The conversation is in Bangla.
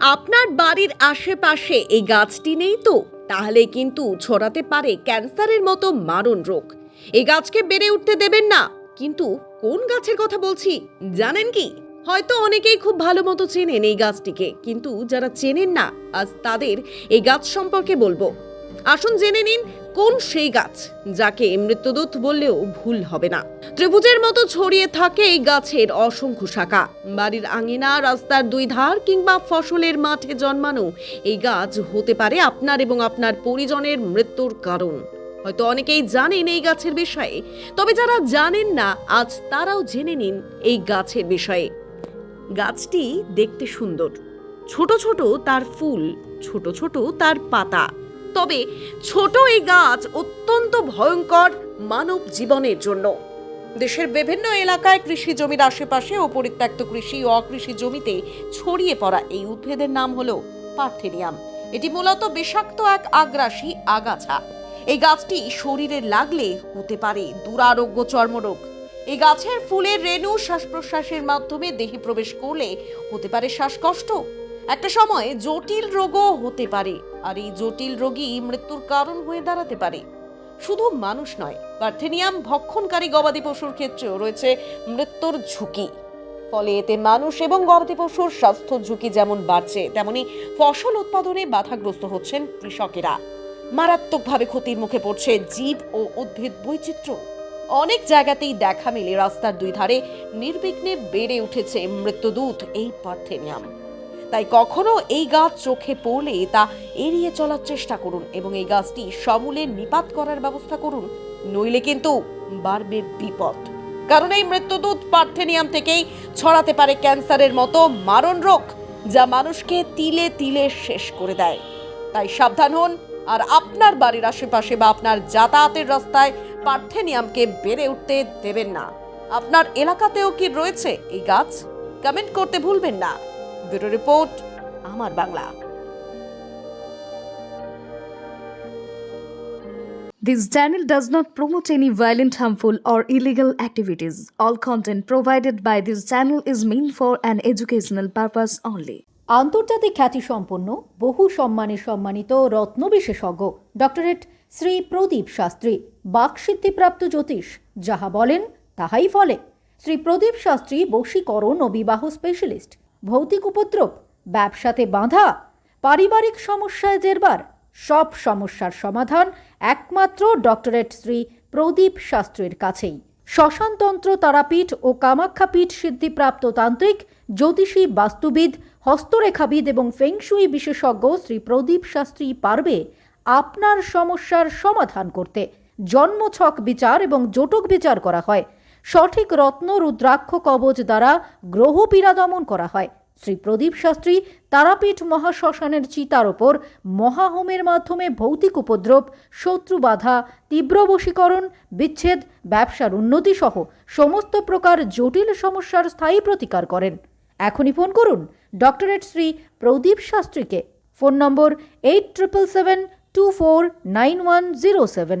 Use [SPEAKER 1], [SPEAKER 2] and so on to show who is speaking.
[SPEAKER 1] আপনার বাড়ির আশেপাশে এই গাছটি নেই তো? তাহলে কিন্তু ছড়াতে পারে ক্যান্সারের মতো মারণ রোগ। এই গাছকে বেড়ে উঠতে দেবেন না। কিন্তু কোন গাছের কথা বলছি, জানেন কি? হয়তো অনেকেই খুব ভালো মতো চেনেন এই গাছটিকে, কিন্তু যারা চেনেন না, আজ তাদের এই গাছ সম্পর্কে বলব। আসুন জেনে নিন কোন সেই গাছ যাকে মৃত্যুদূত বললেও ভুল হবে না? ত্রিভুজের মতো ছড়িয়ে থাকে এই গাছের অসংখ্য শাখা। বাড়ির আঙিনা, রাস্তার দুই ধার কিংবা ফসলের মাঠে জন্মানো এই গাছ হতে পারে আপনার এবং আপনার পরিজনের মৃত্যুর কারণ। হয়তো অনেকেই জানেন এই গাছের বিষয়ে, তবে যারা জানেন না, আজ তারাও জেনে নিন এই গাছের বিষয়ে। গাছটি দেখতে সুন্দর। ছোট ছোট তার ফুল, ছোট ছোট তার পাতা। তবে ছোট এই গাছ অত্যন্ত ভয়ঙ্কর মানব জীবনের জন্য। দেশের বিভিন্ন এলাকায় কৃষি জমির আশেপাশে ও পরিত্যক্ত কৃষি ও অকৃষি জমিতে ছড়িয়ে পড়া এই উদ্ভিদের নাম হলো পার্থেনিয়াম। এটি মূলত বিষাক্ত এক আগ্রাসী আগাছা। এই গাছটি শরীরে লাগলে হতে পারে দুরারোগ্য চর্মরোগ। এই গাছের ফুলের রেণু শ্বাস প্রশ্বাসের মাধ্যমে দেহে প্রবেশ করলে হতে পারে শ্বাসকষ্ট একটা সময় জটিল রোগও হতে পারে, আর এই জটিল রোগই মৃত্যুর কারণ হয়ে দাঁড়াতে পারে। শুধু মানুষ নয় পার্থেনিয়াম ভক্ষণকারী গবাদি পশুর ক্ষেত্রেও রয়েছে মৃত্যুর ঝুঁকি। ফলে এতে মানুষ এবং গবাদি পশুর স্বাস্থ্য ঝুঁকি যেমন বাড়ছে, তেমনি ফসল উৎপাদনে বাধাগ্রস্ত হচ্ছেন কৃষকেরা। মারাত্মকভাবে ক্ষতির মুখে পড়ছে জীব ও উদ্ভিদ বৈচিত্র্য। অনেক জায়গাতেই দেখা মেলে রাস্তার দুই ধারে নির্বিঘ্নে বেড়ে উঠেছে মৃত্যুদূত এই পার্থেনিয়াম। তাই কখনো এই গাছ চোখে পড়লে তা এড়িয়ে চলার চেষ্টা করুন এবং এই গাছটি সমূলে নিপাত করার ব্যবস্থা করুন, নইলে কিন্তু বাড়বে বিপদ। কারণ এই মৃত্যুদূত পার্থেনিয়াম থেকেই ছড়াতে পারে ক্যান্সারের মতো মারণ রোগ, যা মানুষকে তিলে তিলে শেষ করে দেয়। তাই সাবধান হন, আর আপনার বাড়ির আশেপাশে বা আপনার যাতায়াতের রাস্তায় পার্থেনিয়ামকে বেড়ে উঠতে দেবেন না। আপনার এলাকাতেও কি রয়েছে এই গাছ? কমেন্ট করতে ভুলবেন না। ব্যুরো রিপোর্ট আমার Bangla
[SPEAKER 2] This channel does not promote any violent, harmful, or illegal activities. All content provided by this channel is meant for an educational purpose only.
[SPEAKER 3] আন্তর্জাতিক খ্যাতিসম্পন্ন বহু সম্মানে সম্মানিত রত্ন বিশেষজ্ঞ ডক্টরেট শ্রী প্রদীপ শাস্ত্রী বাকসিদ্ধিপ্রাপ্ত জ্যোতিষ যাহা বলেন তাহাই ফলে শ্রী প্রদীপ শাস্ত্রী বশীকরণ ও বিবাহ স্পেশালিস্ট ভৌতিক উপদ্রব, ব্যবসাতে বাঁধা, পারিবারিক সমস্যায় জেরবার, সব সমস্যার সমাধান একমাত্র ডক্টরেট শ্রী প্রদীপ শাস্ত্রীর কাছেই। শ্মশানতন্ত্র তারাপীঠ ও কামাখ্যাপীঠ সিদ্ধিপ্রাপ্ত তান্ত্রিক, জ্যোতিষী, বাস্তুবিদ, হস্তরেখাবিদ এবং ফেংশুই বিশেষজ্ঞ শ্রী প্রদীপ শাস্ত্রী পারবে আপনার সমস্যার সমাধান করতে। জন্মছক বিচার এবং জটক বিচার করা হয়। সঠিক রত্ন রুদ্রাক্ষ কবচ দ্বারা গ্রহ পীড়া দমন করা হয়। শ্রী প্রদীপ শাস্ত্রী তারাপীঠ মহাশ্মশানের চিতার ওপর মহাহোমের মাধ্যমে ভৌতিক উপদ্রব, শত্রু বাধা, তীব্র বশীকরণ, বিচ্ছেদ, ব্যবসার উন্নতি সহ সমস্ত প্রকার জটিল সমস্যার স্থায়ী প্রতিকার করেন। এখনই ফোন করুন ডক্টরেট শ্রী প্রদীপ শাস্ত্রীকে। Phone number eight triple seven two four nine one zero seven.